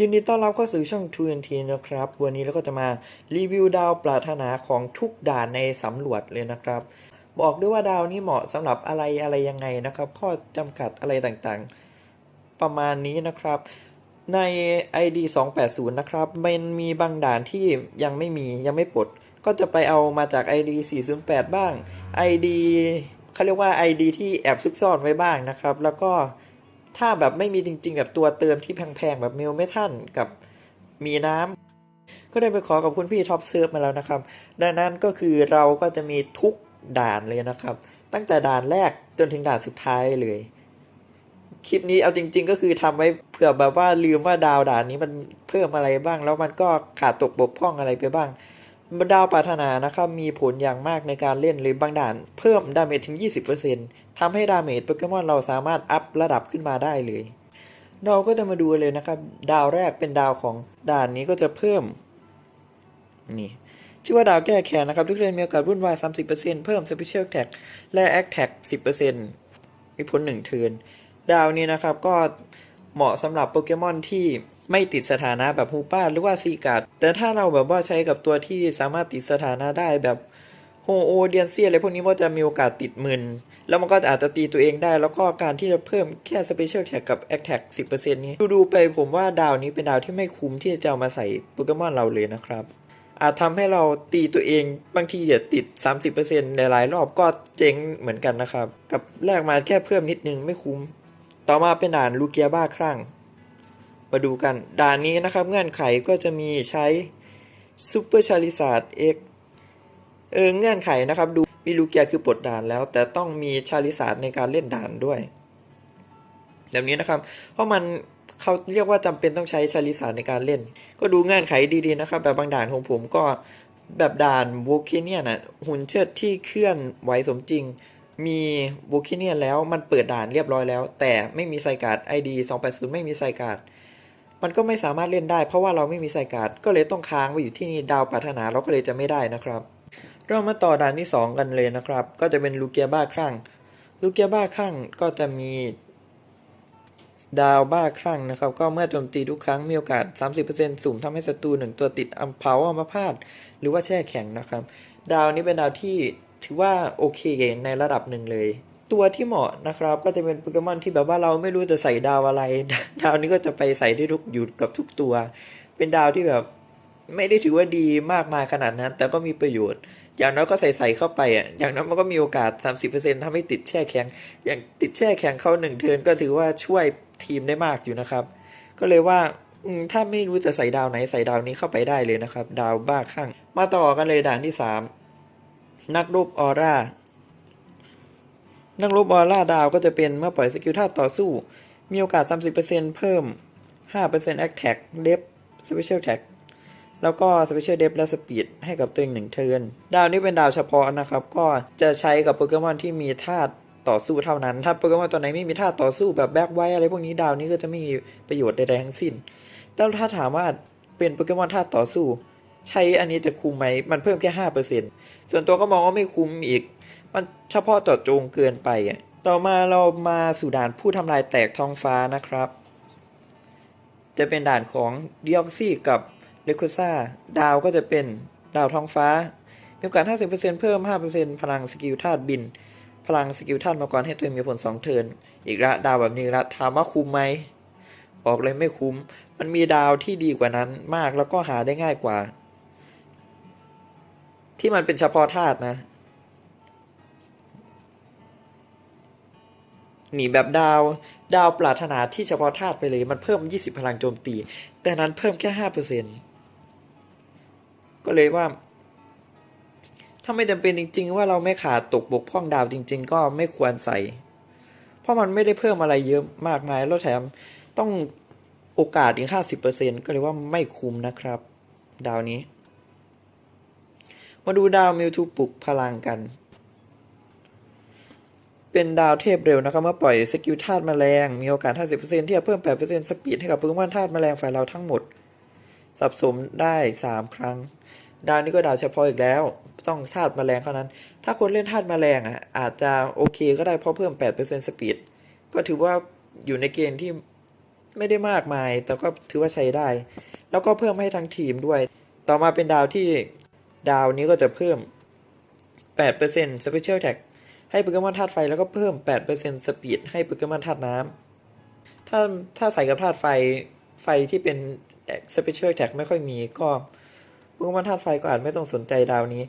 ยินดีต้อนรับเข้าสู่ช่อง 2NT นะครับ วันนี้เราก็จะมารีวิวดาวปรารถนาของทุกด่านในสำรวจเลยนะครับ บอกด้วยว่าดาวนี้เหมาะสำหรับอะไรอะไรยังไงนะครับ ข้อจำกัดอะไรต่างๆ ประมาณนี้นะครับ ใน ID 280 นะครับมันมีบางด่านที่ยังไม่มียังไม่ปลด ก็จะไปเอามาจาก ID 408 บ้าง ID เขาเรียกว่า ID ที่แอบซุกซ่อนไว้บ้างนะครับ แล้วก็ ถ้าแบบไม่มีจริง ๆ แบบตัวเติมที่แพงๆแบบมิลเมทัลกับมีน้ำก็ได้ไปขอกับคุณพี่ท็อปเซิร์ฟมาแล้วนะครับ ดังนั้นก็คือเราก็จะมีทุกด่านเลยนะครับ ตั้งแต่ด่านแรกจนถึงด่านสุดท้ายเลยคลิปนี้เอาจริง ๆ ก็คือทำไว้เผื่อแบบว่าลืมว่าดาวด่านนี้มันเพิ่มอะไรบ้าง แล้วมันก็ขาดตกบกพร่องอะไรไปบ้าง ดาวปรารถนานะครับมีผลอย่างมากในการเล่นหรือบางด่าน เพิ่มดาเมจถึง 20%ทำให้ดาเมจโปเกมอนเราสามารถอัพระดับขึ้นมาได้เลย เราก็จะมาดูเลยนะครับ ดาวแรกเป็นดาวของด่านนี้ก็จะเพิ่มนี่ชื่อว่าดาวแก้แค้นนะครับทุกเรียนมีโอกาสวุ่นวาย 30%เพิ่ม Special Attack และ Attack 10%มีผล1เทิร์นดาวนี้นะครับก็ เหมาะสำหรับโปเกมอนที่ไม่ติดสถานะแบบฮูป้าหรือว่าซีการ์ดแต่ถ้าเราแบบว่าใช้กับตัวที่สามารถติดสถานะได้แบบโฮโอเดียนเซียอะไรพวกนี้ก็จะมีโอกาสติดมึนแล้วมันก็อาจจะตีตัวเองได้ แล้วก็การที่จะเพิ่มแค่ Special Attack กับ Attack 10%นี้ ดูๆไปผมว่าดาวนี้เป็นดาวที่ไม่คุ้มที่จะเอามาใส่โปเกมอนเราเลยนะครับ อาจทำให้เราตีตัวเองบางทีอย่าติด 30%ในหลายรอบก็เจ๊งเหมือนกันนะครับ กับแลกมาแค่เพิ่มนิดนึงไม่คุ้ม ต่อมาเป็นด่านลูเกียบ้าครั่ง มาดูกันด่านนี้นะครับเงื่อนไขก็จะมีใช้ซูเปอร์ชาลิซาร์ดเอ็กเออเงื่อนไขนะครับดูมีลูเกียคือปลดด่านแล้ว แต่ต้องมีชาลิซาร์ดในการเล่นด่านด้วยแบบนี้นะครับ เพราะมันเขาเรียกว่าจำเป็นต้องใช้ชาลิซาร์ดในการเล่น ก็ดูเงื่อนไขดีๆนะครับ แบบบางด่านของผมก็แบบด่านโวคเนียนะหุ่นเชิดที่เคลื่อนไหวสมจริง มีโวคเนียนแล้วมันเปิดด่านเรียบร้อยแล้ว แต่ไม่มีไซการ์ด ID 280 ไม่มีไซการ์ดมันก็ไม่สามารถเล่นได้ เพราะว่าเราไม่มีไซการ์ดก็เลยต้องค้างไว้อยู่ที่นี่ดาวปรารถนาเราก็เลยจะไม่ได้นะครับ เรามาต่อด่านที่ 2 กันเลยนะครับ ก็จะเป็นลูเกียบ้าคลั่งลูเกียบ้าคลั่งก็จะมีดาวบ้าคลั่งนะครับ ก็เมื่อโจมตีทุกครั้งมีโอกาส 30%สุ่มทำให้ศัตรูหนึ่งตัวติดอัมเผาอัมพาตหรือว่าแช่แข็งนะครับ ดาวนี้เป็นดาวที่ ถือว่าโอเคในระดับหนึ่งเลย ตัวที่เหมาะนะครับ ก็จะเป็นโปเกมอนที่แบบว่าเราไม่รู้จะใส่ดาวอะไร ดาวนี้ก็จะไปใส่ได้ทุกอยู่กับทุกตัว เป็นดาวที่แบบไม่ได้ถือว่าดีมากมายขนาดนั้น แต่ก็มีประโยชน์ อย่างน้อยก็ใส่ใส่เข้าไปอะ อย่างน้อยมันก็มีโอกาส 30%ทำให้ติดแช่แข็ง อย่างติดแช่แข็งเข้าหนึ่งเทินก็ถือว่าช่วยทีมได้มากอยู่นะครับ ก็เลยว่าถ้าไม่รู้จะใส่ดาวไหนใส่ดาวนี้เข้าไปได้เลยนะครับ ดาวบ้าคลั่งมาต่อกันเลยด่านที่สาม นักรบออร่า นักรบออร่าดาวก็จะเป็นเมื่อปล่อยสกิลท่าต่อสู้ มีโอกาส 30%เพิ่ม 5% Attack d e p Special Attack แล้วก็ Special d e p และ Speed ให้กับตัวเองหนึ่งเทิร์นดาวนี้เป็นดาวเฉพาะนะครับ ก็จะใช้กับโปเกมอนที่มีธาตุต่อสู้เท่านั้น ถ้าโปเกมอนตัวไหนไม่มีธาตุต่อสู้แบบแบ็กไว้อะไรพวกนี้ดาวนี้ก็จะไม่มีประโยชน์ใดๆทั้งสิ้นแต่ถ้าถามว่าเป็นโปเกมอนธาตุต่อสู้ ใช้อันนี้จะคุ้มไหม มันเพิ่มแค่ห้าเปอร์เซ็นส่วนตัวก็มองว่าไม่คุ้มอีก มันเฉพาะเจาะจงเกินไปอะ ต่อมาเรามาสู่ด่านผู้ทำลายแตกท้องฟ้านะครับ จะเป็นด่านของดิออกซี่กับเลคูซ่า ดาวก็จะเป็นดาวท้องฟ้า มีโอกาส 50%เพิ่ม 5%พลังสกิลธาตุบิน พลังสกิลธาตุมังกรให้ตัวเองมีผล 2 เทิร์น อีกละดาวแบบนี้ละถามว่าคุ้มไหมบอกเลยไม่คุ้ม มันมีดาวที่ดีกว่านั้นมากแล้วก็หาได้ง่ายกว่า ที่มันเป็นเฉพาะธาตุนะ หนีแบบดาว ดาวปรารถนาที่เฉพาะธาตุไปเลย มันเพิ่ม 20 พลังโจมตี แต่นั้นเพิ่มแค่ 5%ก็เลยว่า ถ้าไม่จำเป็นจริง ๆ ว่าเราไม่ขาดตกบกพร่องดาวจริง ๆ ก็ไม่ควรใส่ เพราะมันไม่ได้เพิ่มอะไรเยอะมากมายแล้วแถมต้องโอกาสถึง50%ก็เลยว่าไม่คุ้มนะครับ ดาวนี้ มาดูดาวมิวทูปลุกพลังกัน เป็นดาวเทพเร็วนะครับเมื่อปล่อยสกิลธาตุแมลง มีโอกาส 50%ที่จะเพิ่ม 8%สปีดให้กับโปเกมอนธาตุแมลงฝ่ายเราทั้งหมดสับสมได้ 3 ครั้ง ดาวนี้ก็ดาวเฉพาะอีกแล้ว ต้องธาตุแมลงเท่านั้น ถ้าคนเล่นธาตุแมลงอะอาจจะโอเคก็ได้เพราะเพิ่ม 8%สปีด ก็ถือว่าอยู่ในเกณฑ์ที่ไม่ได้มากมาย แต่ก็ถือว่าใช้ได้ แล้วก็เพิ่มให้ทั้งทีมด้วย ต่อมาเป็นดาวที่ ดาวนี้ก็จะเพิ่ม 8% Special Attack ให้โปเกมอนธาตุไฟแล้วก็เพิ่ม 8% Speed ให้โปเกมอนธาตุน้ำถ้าถ้าใส่กับธาตุไฟไฟที่เป็น Special Attack ไม่ค่อยมีก็โปเกมอนธาตุไฟก็อาจไม่ต้องสนใจดาวนี้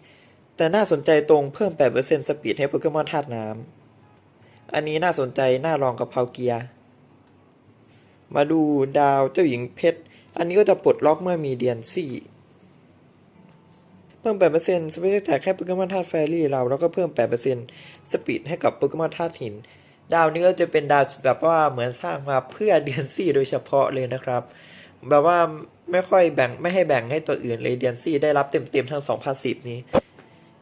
แต่น่าสนใจตรงเพิ่ม 8% Speed ให้โปเกมอนธาตุน้ำอันนี้น่าสนใจน่าลองกับเพาเกียมาดูดาวเจ้าหญิงเพชร อันนี้ก็จะปลดล็อกเมื่อมีเดียนซี่ เพิ่ม8% Special Attack ให้โปเกมอนธาตุแฟรี่เรา แล้วก็เพิ่ม8% Speed ให้กับโปเกมอนธาตุหิน ดาวนี้ก็จะเป็นดาวแบบว่าเหมือนสร้างมาเพื่อเดียนซี่โดยเฉพาะเลยนะครับ แบบว่าไม่ค่อยแบ่งไม่ให้แบ่งให้ตัวอื่นเลยเดียนซี่ได้รับเต็มๆทั้ง2พาสซีนี้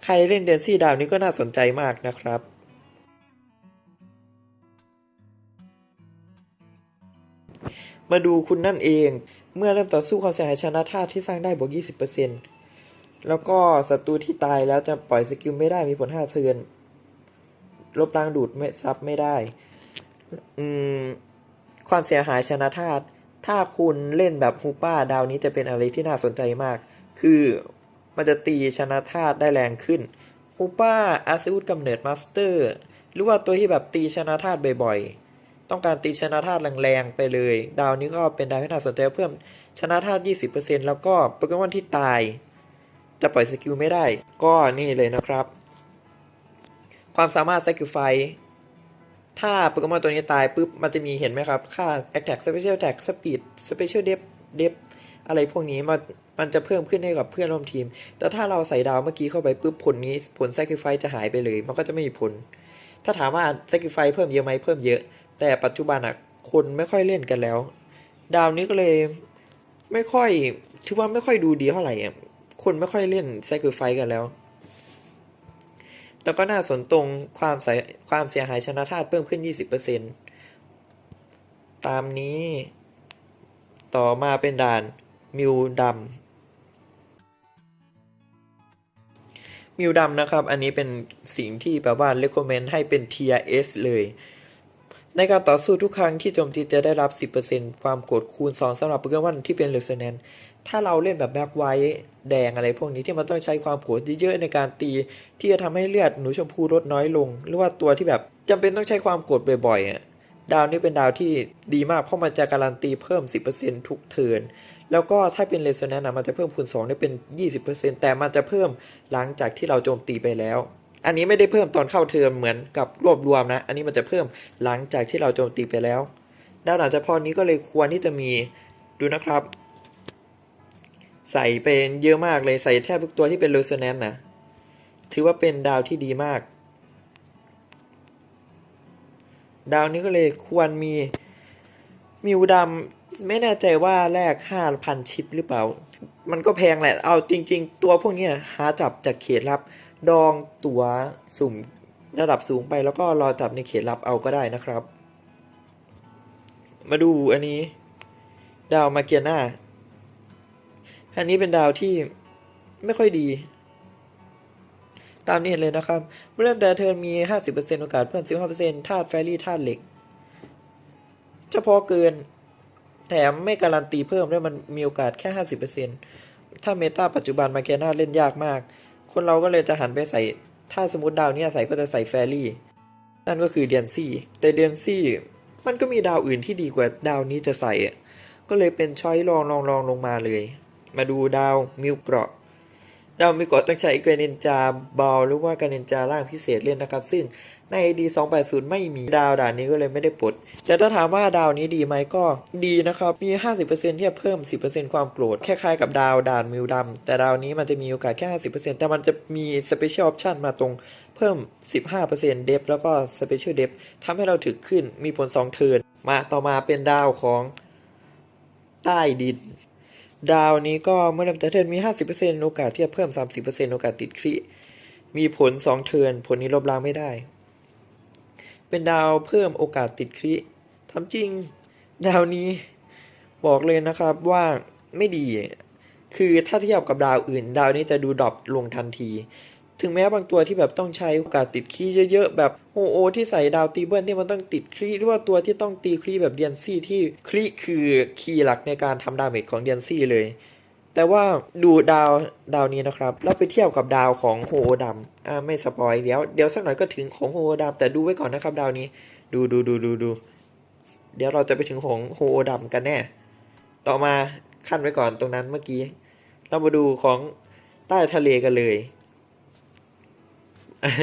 ใครเล่นเดียนซี่ดาวนี้ก็น่าสนใจมากนะครับมาดูคุณนั่นเอง เมื่อเริ่มต่อสู้ความเสียหายชนะธาตุที่สร้างได้บวก 20% แล้วก็ศัตรูที่ตายแล้วจะปล่อยสกิลไม่ได้มีผล5เทิร์นลบล้างดูดไม่ซับไม่ได้ อืม ความเสียหายชนะธาตุถ้าคุณเล่นแบบฮูป้าดาวนี้จะเป็นอะไรที่น่าสนใจมาก คือมันจะตีชนะธาตุได้แรงขึ้นฮูป้าอาซิอุดกำเนิดมาสเตอร์ หรือว่าตัวที่แบบตีชนะธาตุบ่อยๆ ต้องการตีชนะธาตุแรงๆ ไปเลย ดาวนี้ก็เป็นดาวที่น่าสนใจเพิ่มชนะธาตุ 20%แล้วก็โปเกมอนที่ตาย จะปล่อยสกิลไม่ได้ ก็นี่เลยนะครับ ความสามารถ Sacrifice ถ้าโปเกมอนตัวนี้ตายปุ๊บ มันจะมีเห็นไหมครับ ค่า Attack Special Attack Speed Special Depth Depth อะไรพวกนี้มันมันจะเพิ่มขึ้นให้กับเพื่อนร่วมทีม แต่ถ้าเราใส่ดาวเมื่อกี้เข้าไปปุ๊บผลนี้ผล Sacrifice จะหายไปเลย มันก็จะไม่มีผล ถ้าถามว่า Sacrifice เพิ่มเยอะไหมเพิ่มเยอะ แต่ปัจจุบันอะคนไม่ค่อยเล่นกันแล้ว ดาวนี้ก็เลยไม่ค่อยถือว่าไม่ค่อยดูดีเท่าไหร่อะ คนไม่ค่อยเล่น Sacrifice กันแล้ว แต่ก็น่าสนตรงความเสียความเสียหายชนะธาตุเพิ่มขึ้น 20%ตามนี้ ต่อมาเป็นด่านมิวดำมิวดำนะครับ อันนี้เป็นสิ่งที่แบบว่า recommend ให้เป็น tier S เลยในการต่อสู้ทุกครั้งที่โจมตีจะได้รับ 10%ความโกรธคูณ 2สำหรับโปเกมอนที่เป็นเลเซเนน ถ้าเราเล่นแบบแบ็คไวท์แดงอะไรพวกนี้ที่มันต้องใช้ความโกรธเยอะๆในการตี ที่จะทำให้เลือดหนูชมพูลดน้อยลง หรือว่าตัวที่แบบจำเป็นต้องใช้ความกรธบ่อยๆอะดาวนี้เป็นดาวที่ดีมากเพราะมันจะการันตีเพิ่ม 10%ทุกเทิร์นแล้วก็ถ้าเป็นเลเซเนนนะมันจะเพิ่มคูณ2ได้เป็น 20%แต่มันจะเพิ่มหลังจากที่เราโจมตีไปแล้ว อันนี้ไม่ได้เพิ่มตอนเข้าเทอมเหมือนกับรวบรวมนะ อันนี้มันจะเพิ่มหลังจากที่เราโจมตีไปแล้วดาวหนาจะพอนี้ก็เลยควรที่จะมีดูนะครับ ใส่เป็นเยอะมากเลยใส่แทบทุกตัวที่เป็นเลเซเนนนะถือว่าเป็นดาวที่ดีมาก ดาวนี้ก็เลยควรมีมิวดำไม่แน่ใจว่าแลก5,000 ชิปหรือเปล่า มันก็แพงแหละ เอาจริง ๆ ตัวพวกนี้หาจับจากเขตลับ ดองตัวสุ่มระดับสูงไปแล้วก็รอจับในเขตลับเอาก็ได้นะครับ มาดูอันนี้ ดาวมาเกียนา อันนี้เป็นดาวที่ไม่ค่อยดี ตามนี้เห็นเลยนะครับ เมื่อเริ่มแต่เทิร์นมี 50%โอกาสเพิ่ม 15%ธาตุแฟรี่ธาตุเหล็ก เฉพาะเกิน แถมไม่การันตีเพิ่มด้วยมันมีโอกาสแค่ 50%ถ้าเมตาปัจจุบันมาเกียนาเล่นยากมาก คนเราก็เลยจะหันไปใส่ ถ้าสมมติดาวนี้ใส่ก็จะใส่แฟรี่ นั่นก็คือเดียนซี่ แต่เดียนซี่มันก็มีดาวอื่นที่ดีกว่าดาวนี้จะใส่ ก็เลยเป็นช้อยรองรองรองลงมาเลย มาดูดาวมิวเกราะ ดาวมิวเกราะต้องใช้เกรเนนจาบอลหรือว่าเกรเนนจาร่างพิเศษเล่นนะครับ ซึ่งใน AD 280 ไม่มีดาวด่านนี้ก็เลยไม่ได้ปลด แต่ถ้าถามว่าดาวนี้ดีไหมก็ดีนะครับ มี 50%ที่จะเพิ่ม 10%ความโกรธ คล้ายๆกับดาวด่านมิวดำ แต่ดาวนี้มันจะมีโอกาสแค่ 50%แต่มันจะมี Special Option มาตรงเพิ่ม 15%เดฟแล้วก็ Special Depth ทำให้เราถึกขึ้น มีผล 2 เทิร์น มาต่อมาเป็นดาวของใต้ดิน ดาวนี้ก็เมื่อเริ่มแต่เทิร์นมี 50%โอกาสที่จะเพิ่ม 30%โอกาสติดคริมีผล 2 เทิร์นผลนี้ลบล้างไม่ได้ เป็นดาวเพิ่มโอกาสติดคริทำจริง ดาวนี้บอกเลยนะครับว่าไม่ดี คือถ้าเทียบกับดาวอื่น ดาวนี้จะดูดรอปลงทันที ถึงแม้บางตัวที่แบบต้องใช้โอกาสติดคีย์เยอะๆ แบบโอโอที่ใส่ดาวตีเบิลที่มันต้องติดคลีหรือว่าตัวที่ต้องตีคลีแบบเดียนซี่ที่คลีคือคีย์หลักในการทำดาเมจของเดียนซี่เลย แต่ว่าดูดาวดาวนี้นะครับ แล้วไปเทียบกับดาวของโฮโอดำอ่าไม่สปอยเดี๋ยวเดี๋ยวสักหน่อยก็ถึงของโฮโอดำแต่ดูไว้ก่อนนะครับดาวนี้ ดูดูดูดูดูเดี๋ยวเราจะไปถึงของโฮโอดำกันแน่ ต่อมาขั้นไว้ก่อนตรงนั้นเมื่อกี้ เรามาดูของใต้ทะเลกันเลย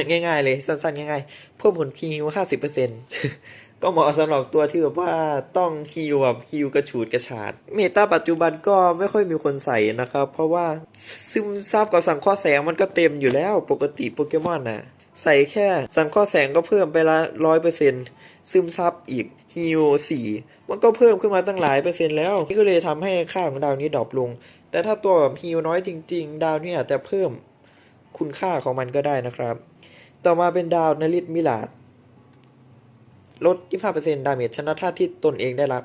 ง่ายๆ เลย สั้นๆ ง่ายๆ เพิ่มผลคิวห้าสิบเปอร์เซ็นต์ก็เหมาะสำหรับตัวที่แบบว่าต้องฮิวแบบฮิวกระฉูดกระฉาด เมตาปัจจุบันก็ไม่ค่อยมีคนใส่นะครับ เพราะว่าซึมซับกับสังเคราะห์แสงมันก็เต็มอยู่แล้วปกติโปเกมอนน่ะ ใส่แค่สังเคราะห์แสงก็เพิ่มไปละร้อยเปอร์เซ็นต์ซึมซับอีกฮิวสี่มันก็เพิ่มขึ้นมาตั้งหลายเปอร์เซ็นต์แล้ว นี่ก็เลยทำให้ค่าของดาวนี้ดรอปลง แต่ถ้าตัวแบบฮิวน้อยจริง ๆ ดาวนี้อาจจะเพิ่ม คุณค่าของมันก็ได้นะครับ ต่อมาเป็นดาวนลิตมิลาดลด 25%ดาเมจชนะท่าที่ตนเองได้รับ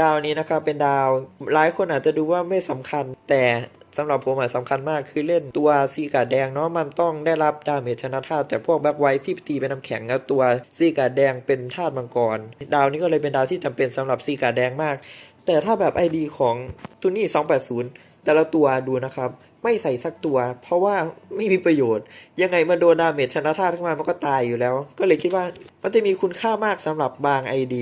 ดาวนี้นะครับเป็นดาวหลายคนอาจจะดูว่าไม่สำคัญ แต่สำหรับผมอะสำคัญมากคือเล่นตัวซีกาแดงเนาะมันต้องได้รับดาเมจชนะธาตุจากพวกแบ็คไวท์ที่ตีเป็นน้ำแข็งแล้วตัวซีกาแดงเป็นธาตุมังกร ดาวนี้ก็เลยเป็นดาวที่จำเป็นสำหรับซีกาแดงมาก แต่ถ้าแบบ ID ของตุนี่280 แต่ละตัวดูนะครับ ไม่ใส่สักตัว เพราะว่าไม่มีประโยชน์ ยังไงมาโดนดาเมจชนะธาตุเข้ามามันก็ตายอยู่แล้ว ก็เลยคิดว่ามันจะมีคุณค่ามากสำหรับบาง ID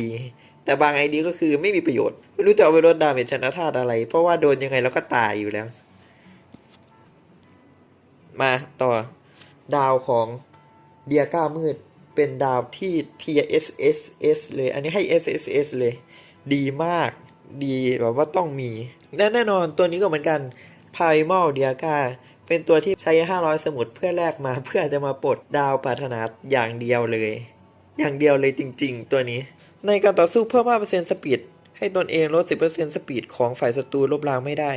แต่บาง ID ก็คือไม่มีประโยชน์ ไม่รู้จะเอาไปลดดาเมจชนะธาตุอะไร เพราะว่าโดนยังไงแล้วก็ตายอยู่แล้ว มาต่อดาวของเดียก้ามืดเป็นดาวที่ TSSS เลย อันนี้ให้ SSS เลย ดีมาก ดีแบบว่าต้องมี และแน่นอนตัวนี้ก็เหมือนกัน p r i m a l d i a g a เป็นตัวที่ใช้ 500 สมุดเพื่อแลกมาเพื่อจะมาปลดดาวปรารถนาอย่างเดียวเลย อย่างเดียวเลยจริง ๆ ตัวนี้ ในการต่อสู้เพิ่ม5%สปีดให้ตนเองลด 10%สปีดของฝ่ายศัตรูลบล้างไม่ได้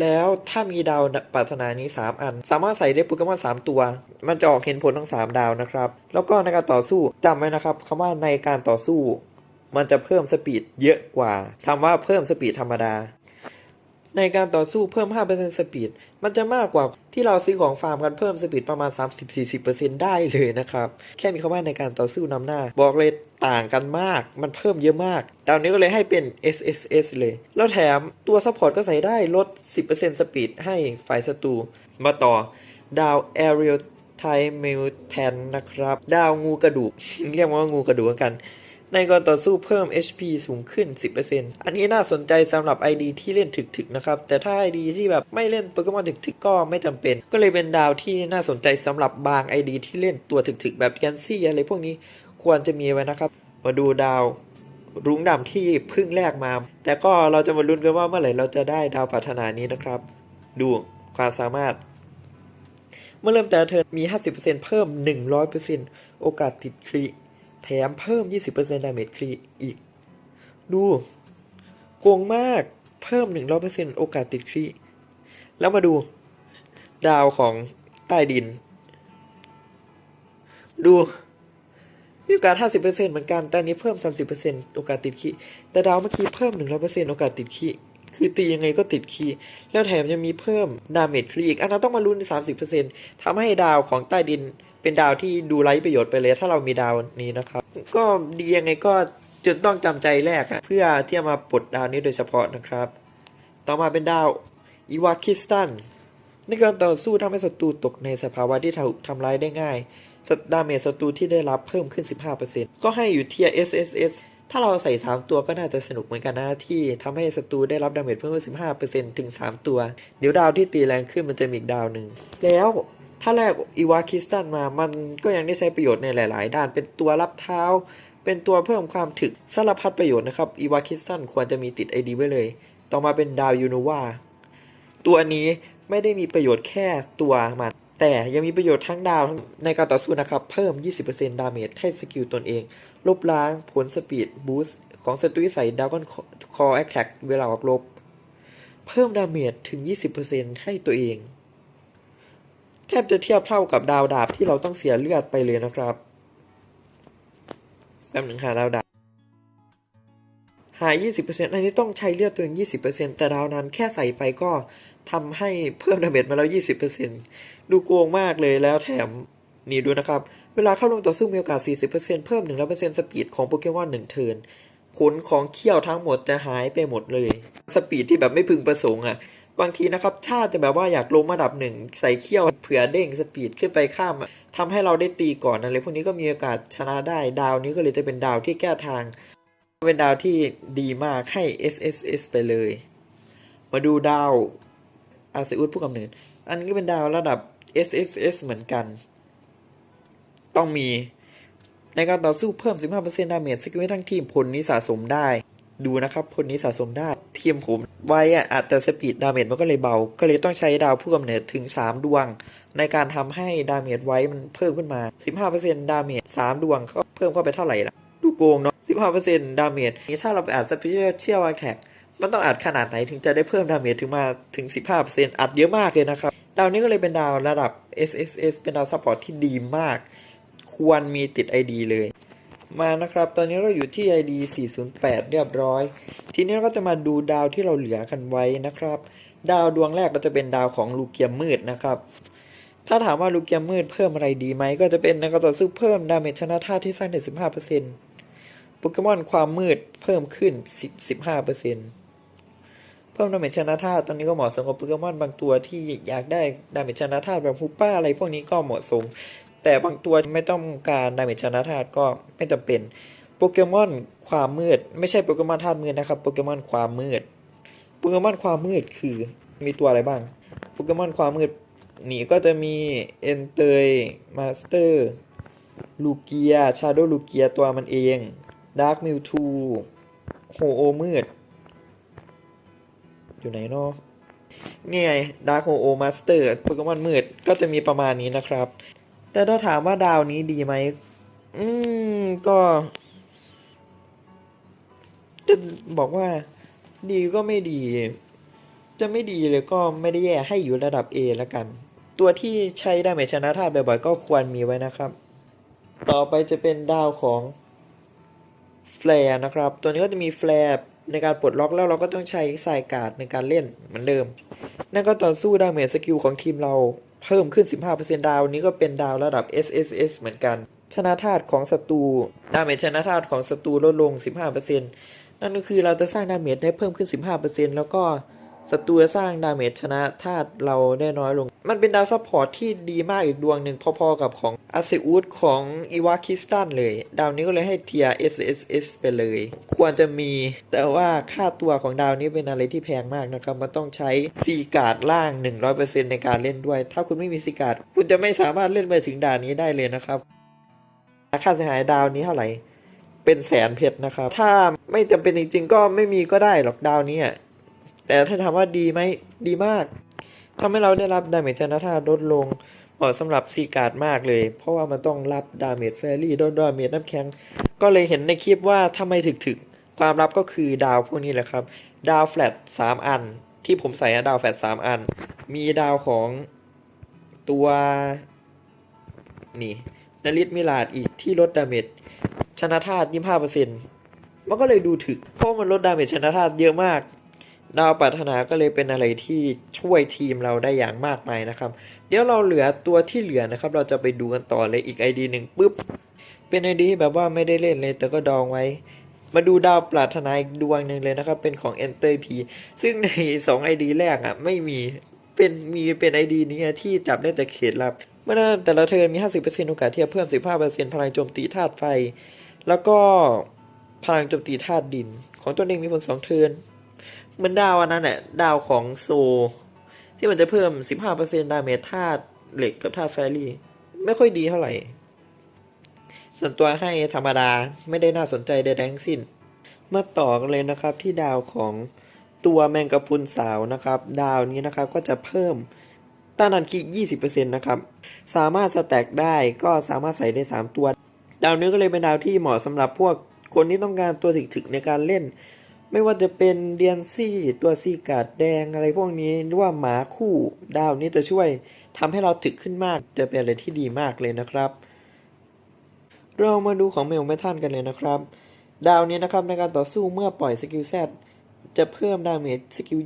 แล้วถ้ามีดาวปรารถนานี้ 3 อัน สามารถใส่ได้โปเกมอน3 ตัว มันจะออกเห็นผลทั้ง 3 ดาวนะครับ แล้วก็ในการต่อสู้จำไว้นะครับคำว่าในการต่อสู้ มันจะเพิ่มสปีดเยอะกว่าคำว่าเพิ่มสปีดธรรมดา ในการต่อสู้เพิ่ม 5%สปีด มันจะมากกว่าที่เราซื้อของฟาร์มกันเพิ่มสปีดประมาณ 30-40%ได้เลยนะครับ แค่มีคำว่าในการต่อสู้นำหน้า บอกเลยต่างกันมาก มันเพิ่มเยอะมากดาวนี้ก็เลยให้เป็น SSS เลย แล้วแถมตัวซัพพอร์ตก็ใส่ได้ลด 10%สปีดให้ฝ่ายศัตรู มาต่อดาว Aerial t i m e l t a n นะครับ ดาวงูกระดูก เรียกว่างูกระดูกกัน ในการต่อสู้เพิ่ม HP สูงขึ้น 10%อันนี้น่าสนใจสำหรับ ID ที่เล่นถึกๆนะครับ แต่ถ้า ID ที่แบบไม่เล่นโปเกมอนถึกๆก็ไม่จำเป็น ก็เลยเป็นดาวที่น่าสนใจสำหรับบาง ID ที่เล่นตัวถึกๆ แบบยันซี่อะไรพวกนี้ควรจะมีไว้นะครับ มาดูดาวรุ้งดำที่เพิ่งแลกมา แต่ก็เราจะมาลุ้นกันว่าเมื่อไหร่เราจะได้ดาวปรารถนานี้นะครับ ดูความสามารถ เมื่อเริ่มแต่ละเทิร์มี 50%เพิ่ม 100%โอกาสติดครี แถมเพิ่ม 20%ดาเมจครีอีก ดูโกงมากเพิ่ม 100%โอกาสติดครีแล้วมาดู ดาวของใต้ดิน ดูมีโอกาส 50%เหมือนกัน แต่อันนี้เพิ่ม 30%โอกาสติดคีแต่ดาวเมื่อกี้เพิ่ม 100%โอกาสติดคีคือตียังไงก็ติดคีแล้วแถมยังมีเพิ่มดาเมจครีอีก อันนั้นต้องมาลุ้น 30%ทำให้ดาวของใต้ดิน เป็นดาวที่ดูไร้ประโยชน์ไปเลย ถ้าเรามีดาวนี้นะครับ ก็ดียังไงก็จนต้องจำใจแลกเพื่อที่จะมาปลดดาวนี้โดยเฉพาะนะครับ ต่อมาเป็นดาวอีวาคิสตันในการต่อสู้ทำให้ศัตรูตกในสภาวะที่ถูกทำร้ายได้ง่ายสดาเมจศัตรูที่ได้รับเพิ่มขึ้น 15%ก็ให้อยู่เทีย SSS ถ้าเราใส่ 3 ตัวก็น่าจะสนุกเหมือนกันนะที่ทำให้ศัตรูได้รับดาเมจเพิ่มขึ้น 15%ถึง 3 ตัว เดี๋ยวดาวที่ตีแรงขึ้นมันจะมีอีกดาวหนึ่งแล้ว ถ้าแรกอีวาคิสตันมา มันก็ยังได้ใช้ประโยชน์ในหลาย ๆ ด้าน เป็นตัวรับเท้า เป็นตัวเพิ่มความถึกสารพัดประโยชน์นะครับ อีวาคิสตันควรจะมีติด ID ไว้เลย ต่อมาเป็นดาวยูโนวา ตัวนี้ไม่ได้มีประโยชน์แค่ตัวมัน แต่ยังมีประโยชน์ทั้งดาวในการต่อสู้นะครับ เพิ่ม 20%ดาเมจให้สกิลตนเอง ลบล้างผลสปีดบูสต์ของศัตรูที่ใส่ดาวกอนคอแอคแท็กเวลาออกรบเพิ่มดาเมจถึง 20%ให้ตัวเอง แทบจะเทียบเท่ากับดาวดาบที่เราต้องเสียเลือดไปเลยนะครับแป๊บหนึ่งหาดาวดาบหาย 20%อันนี้ต้องใช้เลือดตัวเอง20%แต่ดาวนั้นแค่ใส่ไปก็ทำให้เพิ่มดาเมจมาแล้ว 20%ดูโกงมากเลยแล้วแถมนี่ดูนะครับ เวลาเข้าลงต่อสู้มีโอกาส 40%เพิ่ม 100%สปีดของโปเกมอน1เทิร์นผลของเขี้ยวทั้งหมดจะหายไปหมดเลย สปีดที่แบบไม่พึงประสงค์อะ บางทีนะครับชาติจะแบบว่าอยากลงมาดับหนึ่งใส่เขี้ยวเผื่อเด้งสปีดขึ้นไปข้ามอะทำให้เราได้ตีก่อนอะไรพวกนี้ก็มีโอกาสชนะได้ดาวนี้ก็เลยจะเป็นดาวที่แก้ทาง เป็นดาวที่ดีมากให้ SSS ไปเลย มาดูดาวอาเซอุสผู้กำเนิด อันนี้ก็เป็นดาวระดับ SSS เหมือนกัน ต้องมีในการต่อสู้เพิ่ม 15%ดาเมจสกิลให้ทั้งทีมผลนี้สะสมได้ ดูนะครับผลนี้สะสมได้ทีมผมไว้อะอาจจะสปีดดาเมจมันก็เลยเบา ก็เลยต้องใช้ดาวผู้กำเนิดถึง 3 ดวง ในการทำให้ดาเมจไว้มันเพิ่มขึ้นมา 15%ดาเมจ3ดวงก็เพิ่มเข้าไปเท่าไหร่ล่ะดูโกงเนาะ 15%ดาเมจนี่ถ้าเราไปอัดสเปเชียเชี่ยลแท็กมันต้องอัดขนาดไหนถึงจะได้เพิ่มดาเมจถึงมาถึง 15%อัดเยอะมากเลยนะครับ ดาวนี้ก็เลยเป็นดาวระดับ SSS เป็นดาวซัพพอร์ตที่ดีมาก ควรมีติด ID เลย มานะครับ ตอนนี้เราอยู่ที่ ID 408 เรียบร้อย ทีนี้เราก็จะมาดูดาวที่เราเหลือกันไว้นะครับ ดาวดวงแรกก็จะเป็นดาวของลูเกียมมืดนะครับ ถ้าถามว่าลูเกียมมืดเพิ่มอะไรดีไหม ก็จะเป็นนักต่อสู้เพิ่มดาเมจชนะท่าที่สร้างได้15%โปเกมอนความมืดเพิ่มขึ้น10 15%เพิ่มดาเมจชนะท่าตุตอนนี้ก็เหมาะสมกับโปเกมอนบางตัวที่อยากได้ดาเมจชนะท่าตุแบบฮูป้าอะไรพวกนี้ก็เหมาะสม แต่บางตัวไม่ต้องการดาเมจชนะธาตุก็ไม่จำเป็น โปเกมอนความมืด ไม่ใช่โปเกมอนธาตุมืดนะครับโปเกมอนความมืด โปเกมอนความมืดคือมีตัวอะไรบ้าง โปเกมอนความมืดนี่ก็จะมีเอนเตยมาสเตอร์ลูเกียชาโดลูเกียตัวมันเองดาร์กมิวทูโฮโอมืด อยู่ไหนเนาะนี่ไงดาร์กโฮโอมาสเตอร์โปเกมอนมืดก็จะมีประมาณนี้นะครับ แต่ถ้าถามว่าดาวนี้ดีไหม อืม ก็จะบอกว่า ดีก็ไม่ดี จะไม่ดีเลยก็ไม่ได้แย่ให้อยู่ระดับ A แล้วกัน ตัวที่ใช้ดาเมจชนะธาตุบ่อยๆก็ควรมีไว้นะครับ ต่อไปจะเป็นดาวของแฟร์นะครับ ตัวนี้ก็จะมีแฟร์ในการปลดล็อกแล้วเราก็ต้องใช้สายการ์ดในการเล่นเหมือนเดิม นั่นก็ต่อสู้ดาเมจสกิลของทีมเรา เพิ่มขึ้น 15%ดาวนี้ก็เป็นดาวระดับ SSS เหมือนกัน ชนะธาตุของศัตรูดาเมจชนะธาตุของศัตรูลดลง 15%นั่นก็คือเราจะสร้างดาเมจได้เพิ่มขึ้น 15%แล้วก็ ศัตรูสร้างดาเมจชนะธาตุเราได้น้อยลง มันเป็นดาวซัพพอร์ตที่ดีมากอีกดวงหนึ่งพอๆกับของอาเซอุสของอีวาคิสตันเลย ดาวนี้ก็เลยให้เทีย SSS ไปเลย ควรจะมี แต่ว่าค่าตัวของดาวนี้เป็นอะไรที่แพงมากนะครับ มันต้องใช้ซีการ์ดล่าง 100%ในการเล่นด้วย ถ้าคุณไม่มีซีการ์ดคุณจะไม่สามารถเล่นไปถึงด่านนี้ได้เลยนะครับ ค่าเสียหายดาวนี้เท่าไหร่ เป็นแสนเพชรนะครับ ถ้าไม่จำเป็นจริงๆ ก็ไม่มีก็ได้หรอกดาวนี้ แต่ถ้าถามว่าดีไหมดีมากทำให้เราได้รับดาเมจชนะท่าลดลงเหมาะสำหรับซีการ์ดมากเลย เพราะว่ามันต้องรับดาเมจแฟรี่โดนดาเมจน้ำแข็ง ก็เลยเห็นในคลิปว่าถ้าไม่ถึกถึกความลับก็คือดาวพวกนี้แหละครับ ดาวแฟลตสามอัน ที่ผมใส่ดาวแฟลตสามอัน มีดาวของตัว นี่นาริสมิลาดอีกที่ลดดาเมจชนะธาตุยี่ห้าเปอร์เซ็นต์มันก็เลยดูถึก เพราะมันลดดาเมจชนะธาตุเยอะมาก ดาวปรารถนาก็เลยเป็นอะไรที่ช่วยทีมเราได้อย่างมากมายนะครับ เดี๋ยวเราเหลือตัวที่เหลือนะครับ เราจะไปดูกันต่อเลยอีก ID หนึ่งปุ๊บ เป็นไอดีที่แบบว่าไม่ได้เล่นเลยแต่ก็ดองไว้ มาดูดาวปรารถนาอีกดวงหนึ่งเลยนะครับ เป็นของ Enter P ซึ่งใน 2 ID แรกอะไม่มีเป็นมีเป็น ID นี้ที่จับได้แต่เขตลับ เมื่อเริ่มแต่ละเทิร์นมี 50%โอกาสที่จะเพิ่ม 15%พลังโจมตีธาตุไฟ แล้วก็พลังโจมตีธาตุดิน ของตัวเองมีผล2เทิร์น เหมือนดาวอันนั้นแหละดาวของโซ ที่มันจะเพิ่ม 15%ดาเมจธาตุเหล็กกับธาตุแฟรี่ ไม่ค่อยดีเท่าไหร่ ส่วนตัวให้ธรรมดาไม่ได้น่าสนใจใดๆทั้งสิ้น มาต่อกันเลยนะครับที่ดาวของตัวแมงกะพรุนสาวนะครับ ดาวนี้นะครับก็จะเพิ่มต้านทานคี20%นะครับ สามารถสแต็กได้ก็สามารถใส่ได้ 3 ตัว ดาวนี้ก็เลยเป็นดาวที่เหมาะสำหรับพวกคนที่ต้องการตัวถึกๆในการเล่น ไม่ว่าจะเป็นเดียนซี่ตัวซีกาดแดงอะไรพวกนี้หรือว่าหมาคู่ดาวนี้จะช่วยทำให้เราถึกขึ้นมากจะเป็นอะไรที่ดีมากเลยนะครับ เรามาดูของเมลเมทันกันเลยนะครับ ดาวนี้นะครับในการต่อสู้เมื่อปล่อยสกิลแซดจะเพิ่มดาเมจสกิล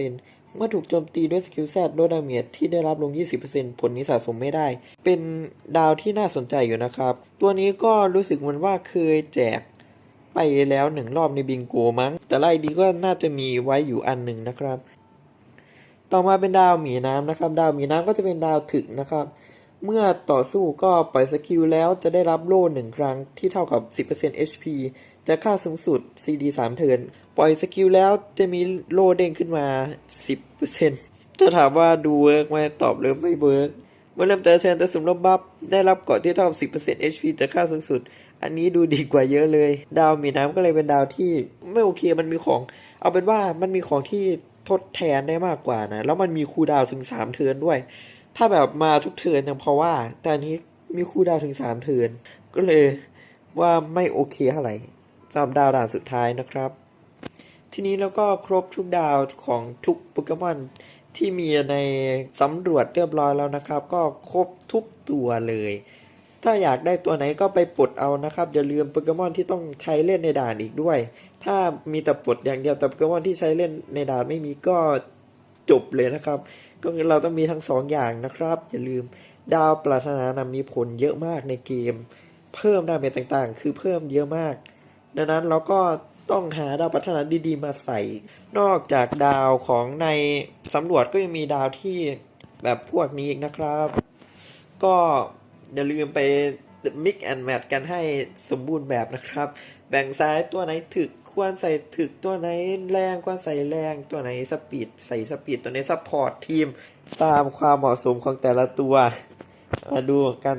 20%เมื่อถูกโจมตีด้วยสกิลแซดลดดาเมจที่ได้รับลง 20%ผลนี้สะสมไม่ได้ เป็นดาวที่น่าสนใจอยู่นะครับ ตัวนี้ก็รู้สึกเหมือนว่าเคยแจก ไปแล้วหนึ่งรอบในบิงโกมั้ง แต่ไล่ดีก็น่าจะมีไว้อยู่อันหนึ่งนะครับ ต่อมาเป็นดาวหมีน้ำนะครับ ดาวหมีน้ำก็จะเป็นดาวถึกนะครับ เมื่อต่อสู้ก็ปล่อยสกิลแล้วจะได้รับโล่หนึ่งครั้งที่เท่ากับ 10% HP จะค่าสูงสุด CD 3 เทินปล่อยสกิลแล้วจะมีโล่เด้งขึ้นมา 10%จะถามว่าดูเวิร์กไหมตอบเลยไม่เวิร์กเมื่อเริ่มแต่เทินแต่สมรบบัฟได้รับเกาะที่เท่ากับ 10% HP จะค่าสูงสุด อันนี้ดูดีกว่าเยอะเลย ดาวมีน้ำก็เลยเป็นดาวที่ไม่โอเคมันมีของ เอาเป็นว่ามันมีของที่ทดแทนได้มากกว่านะ แล้วมันมีคูลดาวถึง3เทิร์นด้วย ถ้าแบบมาทุกเทิร์นยังพอว่า แต่อันนี้มีคูลดาวถึง3เทิร์นก็เลยว่าไม่โอเคเท่าไหร่สำหรับดาวด่านสุดท้ายนะครับ ทีนี้แล้วก็ครบทุกดาวของทุกโปเกมอนที่มีในสำรวจเรียบร้อยแล้วนะครับ ก็ครบทุกตัวเลย ถ้าอยากได้ตัวไหนก็ไปปลดเอานะครับ อย่าลืมโปเกมอนที่ต้องใช้เล่นในด่านอีกด้วย ถ้ามีแต่ปลดอย่างเดียวแต่โปเกมอนที่ใช้เล่นในด่านไม่มีก็จบเลยนะครับ ก็เราต้องมีทั้งสองอย่างนะครับ อย่าลืมดาวปรารถนานำมีผลเยอะมากในเกม เพิ่มดาเมจต่างๆ คือเพิ่มเยอะมาก ดังนั้นเราก็ต้องหาดาวพัฒนาดีๆ มาใส่ นอกจากดาวของในสำรวจก็ยังมีดาวที่แบบพวกนี้อีกนะครับ ก็ อย่าลืมไป mix and match กันให้สมบูรณ์แบบนะครับ แบ่งซ้ายตัวไหนถึกควรใส่ถึกตัวไหนแรงควรใส่แรงตัวไหนสปีดใส่สปีดตัวไหนซัพพอร์ตทีม ตามความเหมาะสมของแต่ละตัวมาดูกัน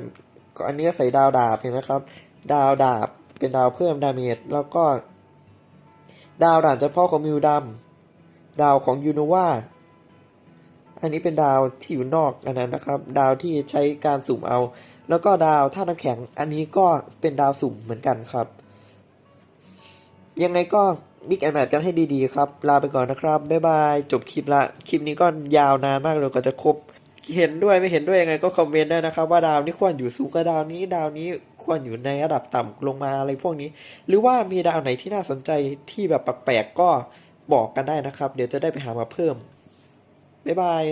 อันนี้ใส่ดาวดาบเห็นไหมครับ ดาวดาบเป็นดาวเพิ่มดาเมจแล้วก็ ดาวด่านเฉพาะของมิวดัมดาวของยูโนวาอันนี้เป็นดาวที่อยู่นอกอันนั้นนะครับ ดาวที่ใช้การสุ่มเอา แล้วก็ดาวท่าตุน้ำแข็ง อันนี้ก็เป็นดาวสุ่มเหมือนกันครับ ยังไงก็บิ๊กแอนแมทกันให้ดีๆครับ ลาไปก่อนนะครับ บ๊ายบาย จบคลิปละ คลิปนี้ก็ยาวนานมากเลยกว่าจะครบ เห็นด้วยไม่เห็นด้วยยังไงก็คอมเมนต์ได้นะครับ ว่าดาวนี้ควรอยู่สูงกว่าดาวนี้ ดาวนี้ควรอยู่ในระดับต่ำลงมาอะไรพวกนี้ หรือว่ามีดาวไหนที่น่าสนใจที่แบบแปลกๆก็บอกกันได้นะครับ เดี๋ยวจะได้ไปหามาเพิ่ม บ๊ายบาย